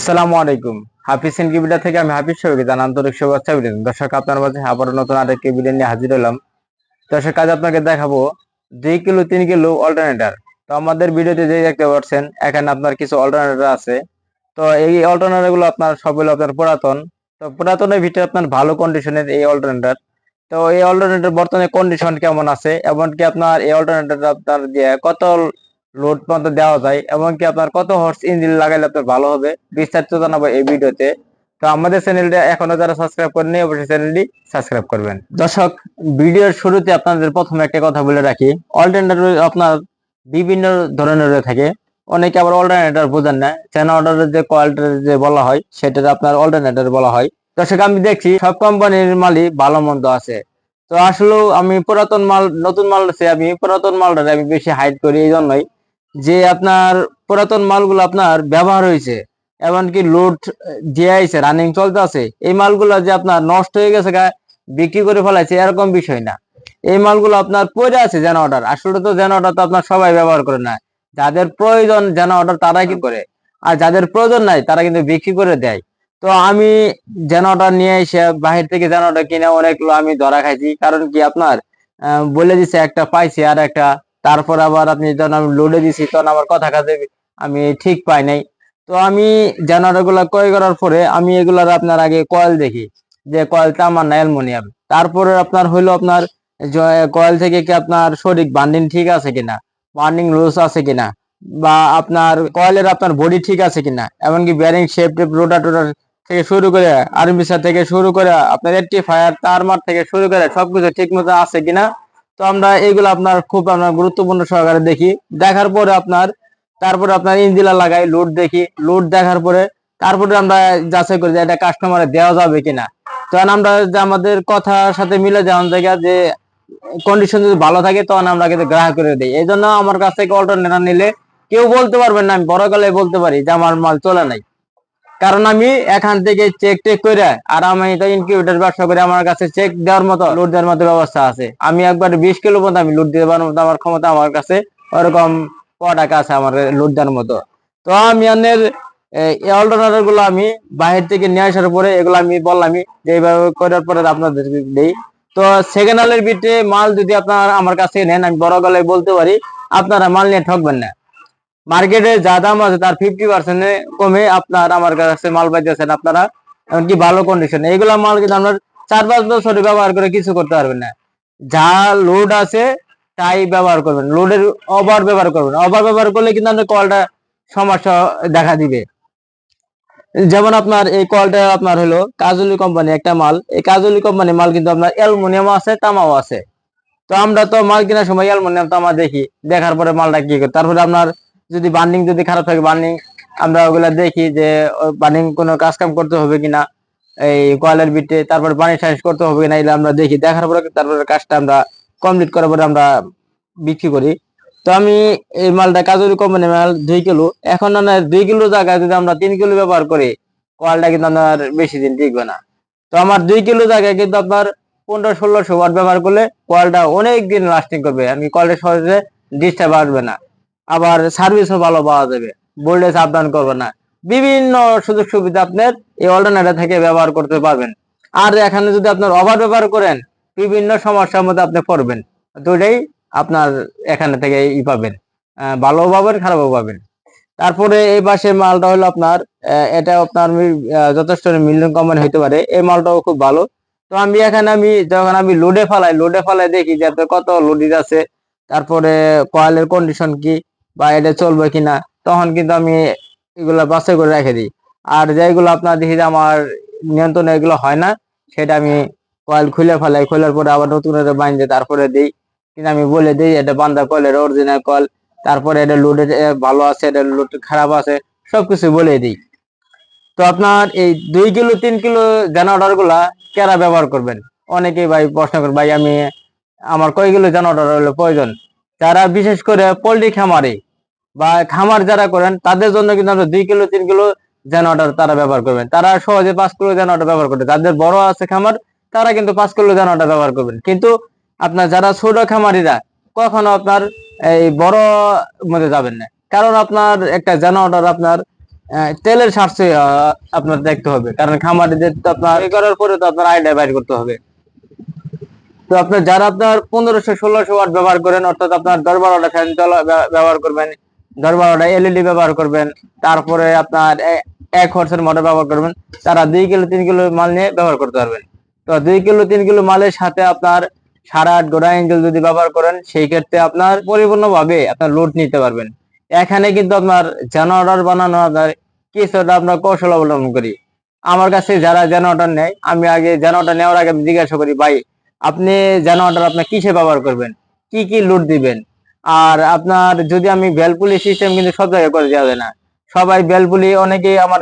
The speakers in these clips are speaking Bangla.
আসসালামু আলাইকুম। হাফিজ ইনকিউবেটর থেকে আমি হাফিজ সবাইকে জানান আন্তরিক শুভেচ্ছা অভিনন্দন দর্শক, আপনার মাঝে আবারও নতুন আরেকটি ভিডিও নিয়ে হাজির হলাম। দর্শক কাজ আপনাকে দেখাবো দুই কিলো, তিন কিলো অল্টারনেটার। তো আমাদের ভিডিওতে যে দেখতে পাচ্ছেন, এখানে আপনার কিছু অল্টারনেটার আছে। তো এই অল্টারনেটারগুলো আপনার সবগুলো আপনার পুরাতন। তো পুরাতনের ভিতরে আপনার ভালো কন্ডিশনের এই অল্টারনেটার। তো এই অল্টারনেটার বর্তমানে কন্ডিশন কেমন আছে? এমনকি আপনার এই অল্টারনেটার আপনার দিয়ে কত লোড পর্যন্ত দেওয়া যায়, এমনকি আপনার কত হর্স ইঞ্জিন লাগাইলে আপনার ভালো হবে, বিস্তারিত জানাব এই ভিডিওতে। তো আমাদের চ্যানেলটা এখনও যারা সাবস্ক্রাইব করেনি অবশ্যই চ্যানেলটি সাবস্ক্রাইব করবেন। দর্শক, ভিডিওর শুরুতে আপনাদের প্রথমে একটা কথা বলে রাখি। অল্টারনেটর আপনার বিভিন্ন ধরনের থাকে। অনেকে আবার অল্টারনেটর বোঝেন না জেনারেটরের যে কোয়ালিটির যে বলা হয় সেটা আপনার অল্টারনেটর বলা হয়। দর্শক, আমি দেখছি সব কোম্পানির মালই ভালো মন্দ আছে। তো আসলেও আমি পুরাতন মাল, নতুন মাল আছে আমি পুরাতন মালটা আমি বেশি হাইড করি, এই জন্যই যে আপনার পুরাতন মালগুলো আপনার ব্যবহার হয়েছে, এমনকি লোড দিয়ে আইছে রানিং চলতে আছে, এই মালগুলো যে আপনার নষ্ট হয়ে গেছে বিক্রি করে ফেলাইছে, এরকম বিষয় না। এই মালগুলো আপনার পড়ে আছে যেন অর্ডার আসলে তো যেন অর্ডার তো আপনার সবাই ব্যবহার করে না। যাদের প্রয়োজন যেন অর্ডার তারাই কি করে, আর যাদের প্রয়োজন নাই তারা কিন্তু বিক্রি করে দেয়। তো আমি যেন অর্ডার নিয়ে এসে বাহির থেকে যেন অর্ডার কিনে অনেক লো- আমি ধরা খাইছি, কারণ কি আপনার বলে দিছে একটা পাইছি আর একটা তারপর আবার আপনি যখন আমি লোডে দিছি, তখন আমার কথা কাজে আমি ঠিক পাই নাই। তো আমি জানারগুলা ক্রয় করার পরে আমি এগুলার আপনার আগে কয়েল দেখি, যে কয়েল তামার না অ্যালমোনিয়াম। তারপরে আপনার হইল আপনার কয়েল থেকে কি আপনার সঠিক বান্ডিং ঠিক আছে কিনা বান্ডিং লুজ আছে কিনা, বা আপনার কয়েলের আপনার বডি ঠিক আছে কিনা, এমনকি ব্যারিং শেপ টেপ রোটার টোটার থেকে শুরু করে আর্মিসার থেকে শুরু করে আপনার একটি ফায়ার তার থেকে শুরু করে সবকিছু ঠিক মতো আছে কিনা তো আমরা এগুলো আপনার খুব আমরা গুরুত্বপূর্ণ সহকারে দেখি। দেখার পরে আপনার, তারপরে আপনার ইঞ্জিলা লাগাই লোড দেখি। লোড দেখার পরে, তারপরে আমরা যাচাই করি যে এটা কাস্টমারে দেওয়া যাবে কিনা। তখন আমরা যে আমাদের কথার সাথে মিলে যেমন জায়গা যে কন্ডিশন যদি ভালো থাকে, তখন আমরা কিন্তু গ্রাহক করে দিই। এই জন্য আমার কাছ থেকে অল্টারনেটার নিলে কেউ বলতে পারবেন না, আমি বড় গলে বলতে পারি যে আমার মাল চলে নাই। কারণ আমি এখান থেকে চেক টেক করে আর আমি তো ইনকিউবেটর ব্যবসা করে আমার কাছে চেক দেওয়ার মতো লোড দেওয়ার মতো ব্যবস্থা আছে। আমি একবার বিশ কিলো পর্যন্ত আমি লোড দিতে পারার মতো আমার ক্ষমতা আমার কাছে, ওরকম টাকা আছে আমার লোড দেওয়ার মতো। তো আমি অন্যের এই গুলো আমি বাহির থেকে নিয়ে আসার পরে এগুলো আমি বললামই যে এইভাবে করার পরে আপনাদের দেই। তো সেকেন্ড হ্যান্ডের ভিতরে মাল যদি আপনার আমার কাছে নেন, আমি বড় গলায় বলতে পারি, আপনারা মাল নিয়ে ঠকবেন না। মার্কেটে যা দাম আছে তার ফিফটি পার্সেন্ট কমে আপনার আমার কাছে মাল পাইতেছেন আপনারা, এমনকি ভালো কন্ডিশন এইগুলা মাল কিন্তু আপনার চার পাঁচ বছর ব্যবহার করে কিছু করতে পারবেন না। যা লোড আছে, তাই ব্যবহার করবেন। লোডের ওভার ব্যবহার করবেন। ওভার ব্যবহার করলে কিন্তু আপনার কলটা সমস্যা দেখা দিবে। যেমন আপনার এই কলটা আপনার হলো কাজলি কোম্পানি একটা মাল। এই কাজলি কোম্পানি মাল কিন্তু আপনার অ্যালুমিনিয়াম আছে, তামাও আছে। তো আমরা তো মাল কেনার সময় অ্যালুমিনিয়াম, তামা দেখি। দেখার পরে মালটা কি করি? তারপরে আপনার যদি বার্নিং যদি খারাপ থাকে বার্নিং আমরা ওগুলা দেখি যে বার্নিং কোনো কাজ কাম করতে হবে কিনা, এই কয়েলের বিটে তারপরে পানি সাইজ করতে হবে কিনা, এগুলো আমরা দেখি, দেখার পরে তারপরে কাজটা আমরা কমপ্লিট করার পরে আমরা বিক্রি করি। তো আমি এই মালটা কাজুরি কোম্পানি মাল দুই কিলো, এখন দুই কিলো জায়গায় যদি আমরা তিন কিলো ব্যবহার করি, কয়েলটা কিন্তু আপনার বেশি দিন টিকবে না। তো আমার দুই কিলো জায়গায় কিন্তু আপনার পনেরো, ষোলোশো ওয়াট ব্যবহার করলে কয়েলটা অনেক দিন লাস্টিং করবে। আমি কয়েলটা সহজে ডিস্টার্ব আসবে না। আবার সার্ভিসও ভালো পাওয়া যাবে। ভোল্টেজ আপ ডাউন করবে না। বিভিন্ন সুযোগ সুবিধা আপনার এই অল্টারনেটার থেকে ব্যবহার করতে পারবেন। আর এখানে যদি আপনার ওভার ব্যবহার করেন, বিভিন্ন সমস্যার মধ্যে আপনি পড়বেন। দুটাই আপনার এখানে থেকে ই পাবেন। ভালোও পাবেন, খারাপও পাবেন। তারপরে এই পাশে মালটা হলো আপনার এটা আপনার যথেষ্ট মিলিয়ন কোম্পানি হইতে পারে। এই মালটাও খুব ভালো। তো আমি এখানে আমি, যখন আমি লোডে ফালাই লোডে ফালাই দেখি যে আপনার কত লোডিজ আছে। তারপরে কয়েলের কন্ডিশন কি? বা এটা চলবে কিনা, তখন কিন্তু আমি এগুলা বাছাই করে রেখে দিই। আর যেগুলো আপনার দেখি আমার নিয়ন্ত্রণে এগুলো হয় না, সেটা আমি কয়েল খুলে ফেলাই, খোলার পরে আবার নতুন করে বাইন্ধে তারপরে দিই। কিন্তু আমি বলে দিই, এটা বান্দা কয়েলের অরিজিনাল কয়েল, তারপরে এটা লোডের ভালো আছে, এটা লোড খারাপ আছে, সবকিছু বলে দিই। তো আপনার এই দুই কিলো, তিন কিলো জেনারেটরগুলা কেরা ব্যবহার করবেন? অনেকেই ভাই প্রশ্ন করেন ভাই, আমি, আমার কয় কিলো জেনারেটর হলো প্রয়োজন? যারা বিশেষ করে পোল্ট্রি খামারে বা খামার যারা করেন, তাদের জন্য কিন্তু আমরা দুই কিলো, তিন কিলো জেনারেটর তারা ব্যবহার করবেন। তারা সহজে পাঁচ কিলো জেনারেটর ব্যবহার করবে যাদের বড় আছে খামার, তারা কিন্তু পাঁচ কিলো জেনারেটর ব্যবহার করবেন। কিন্তু আপনার যারা ছোট খামারিরা, কখনো আপনার এই বড় মধ্যে যাবেন না। কারণ আপনার একটা জেনারেটর আপনার তেলের সাশ্রয় আপনার দেখতে হবে। কারণ খামারিদের তো আপনার করার পরে তো আপনার আইডিয়া বাইর করতে হবে। তো আপনার যারা আপনার পনেরোশো, ষোলোশো ওয়াট ব্যবহার করেন, অর্থাৎ আপনার দশ বারোটা ফ্যান ব্যবহার করবেন দশ বারোটা এলইডি ব্যবহার করবেন, তারপরে আপনার এক হর্সের মোটর ব্যবহার করবেন, তারা দুই কিলো, তিন কিলো মাল নিয়ে ব্যবহার করতে পারবেন। তো দুই কিলো, তিন কিলো মালের সাথে আপনার সাড়ে আট গোড়া এঞ্জেল যদি ব্যবহার করেন, সেই ক্ষেত্রে আপনার পরিপূর্ণভাবে আপনার লোড নিতে পারবেন। এখানে কিন্তু আপনার জেনারেটর বানানো, আপনার কিছুটা আপনার কৌশল অবলম্বন করি। আমার কাছে যারা জেনারেটর নেয়, আমি আগে জেনারেটর নেওয়ার আগে জিজ্ঞাসা করি, ভাই আপনি জেনারেটর আপনার কিসে ব্যবহার করবেন? কি কি লোড দিবেন? আর আপনার যদি আমি ভ্যালপুলি সিস্টেম কিন্তু সব জায়গায় করে যায় না। সবাই ভ্যালপুলি অনেকেই আমার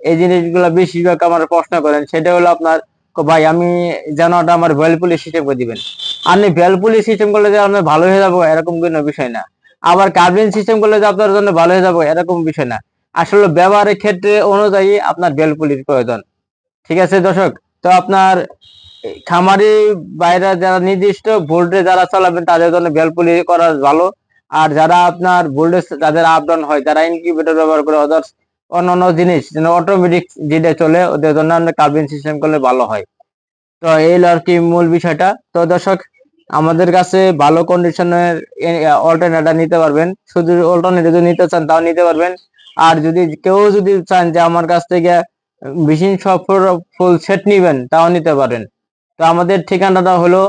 এই জিনিসগুলো বেশিরভাগ আমার প্রশ্ন করেন, সেটা হলো আপনার ভাই, আমি জেনারেটর আমার ভ্যালপুলি সিস্টেম করে দিবেন? আপনি ভ্যালপুলি সিস্টেম করলে যে আপনার ভালো হয়ে যাব, এরকম কোনো বিষয় না। আবার কার্বিন সিস্টেম করলে যে আপনার জন্য ভালো হয়ে যাব, এরকম বিষয় না। আসলে ব্যবহারের ক্ষেত্রে অনুযায়ী আপনার ভ্যালপুলির প্রয়োজন। ঠিক আছে দর্শক? তো আপনার খামারি বাইরে যারা নির্দিষ্ট ভোল্টে যারা চালাবেন, তাদের জন্য বেলপুলি করা ভালো। আর যারা আপনার ভোল্টেজ যাদের আপ ডাউন হয়, যারা ইনকিউবেটর ব্যবহার করে আদার্স অন্যান্য জিনিস যেন অটোমেটিক যেটা চলে, ওদের জন্য আমরা সিস্টেম করলে ভালো হয়। তো এই আর কি মূল বিষয়টা। তো দর্শক, আমাদের কাছে ভালো কন্ডিশনের অল্টারনেটার নিতে পারবেন। শুধু অল্টারনেটিভ যদি নিতে চান, তাও নিতে পারবেন। আর যদি কেউ যদি চান যে আমার কাছ থেকে মেশিন সব ফুল সেট নিবেন, তাও নিতে পারেন। তো আমাদের ঠিকানাটা হলো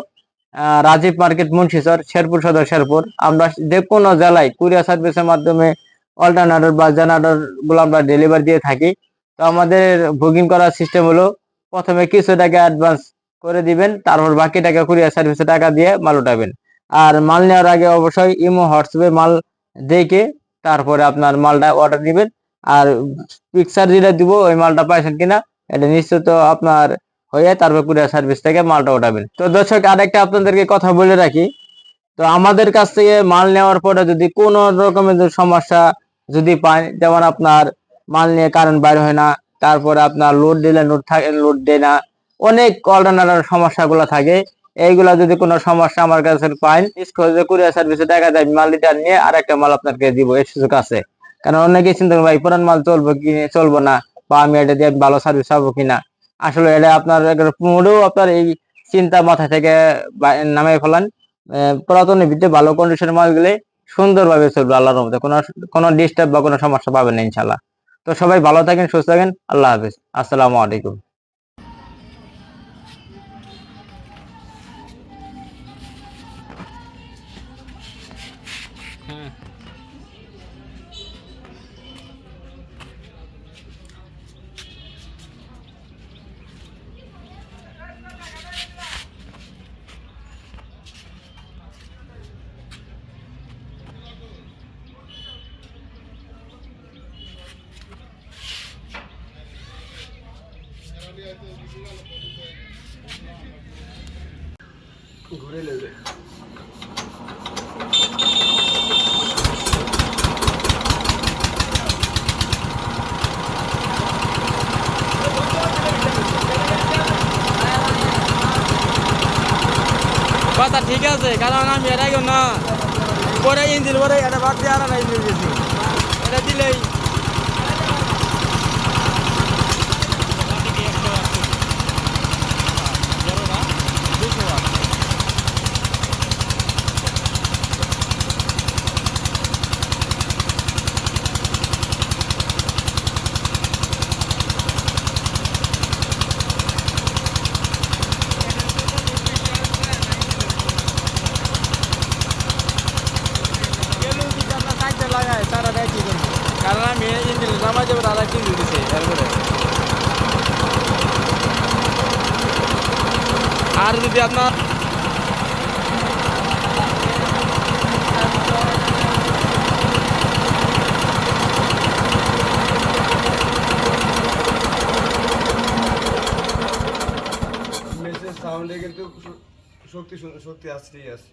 রাজীব মার্কেট মুন্সিচর শেরপুর সদর, শেরপুর। আমরা যে কোনো জেলায় কুরিয়ার সার্ভিসের মাধ্যমে অল্টারনেটর বা জেনারেটরগুলো আমরা ডেলিভারি দিয়ে থাকি। তো আমাদের বুকিং করার সিস্টেম হলো, প্রথমে কিছু টাকা অ্যাডভান্স করে দিবেন, তারপর বাকি টাকা কুরিয়ার সার্ভিসে টাকা দিয়ে মাল উঠাবেন। আর মাল নেওয়ার আগে অবশ্যই ইমো, হোয়াটসঅ্যাপে মাল দেখে তারপরে আপনার মালটা অর্ডার দিবেন। আর পিকচার যেটা দিব, ওই মালটা পাইছেন কিনা, এটা নিশ্চিত আপনার হয়ে তারপর কুরিয়ার সার্ভিস থেকে মালটা উঠাবেন। তো দর্শক, আরেকটা আপনাদেরকে কথা বলে রাখি। তো আমাদের কাছ থেকে মাল নেওয়ার পরে যদি কোনো রকমের সমস্যা যদি পান যেমন আপনার মাল নিয়ে কারেন্ট বাইর হয় না, তারপরে আপনার লোড দিলে লোড থাকে লোড দেয় না, অনেক অল্টারনেটার সমস্যাগুলো থাকে। এইগুলা যদি কোনো সমস্যা আমার কাছে পাইন স্কোজে কুরিয়ার সার্ভিসে টাকা দেয় মাল লিটার নিয়ে আর একটা মাল আপনাকে দিব এই সুযোগ আছে। কারণ অনেকেই চিন্তা করে ভাই, পুরান মাল চলবো কি, চলবো না বা আমি এটা দিয়ে ভালো সার্ভিস পাবো কিনা? আসলে এটা আপনার মোটেও আপনার এই চিন্তা মাথা থেকে নামে ফেলান। আহ, পুরাতনের ভিতরে ভালো কন্ডিশনের মাল গেলে সুন্দরভাবে চলবে আল্লাহর মধ্যে কোনো কোনো ডিস্টার্ব বা কোনো সমস্যা পাবেন না ইনশাল্লাহ তো সবাই ভালো থাকেন সুস্থ থাকেন। আল্লাহ হাফিজ। আসসালামু আলাইকুম। ঘুরে নেবে কথা ঠিক আছে, কারণ আমি আগে না। পরে ইঞ্জিন, পরে এটা বাদ দিয়ে আর একটা ইঞ্জিন এটা দিলেই কারণ আমি ইঞ্জিন নামা যাব তারা কিনে দিছে তারপরে আর যদি আপনার সাউন্ডে কিন্তু শক্তি শক্তি আসতেই আছে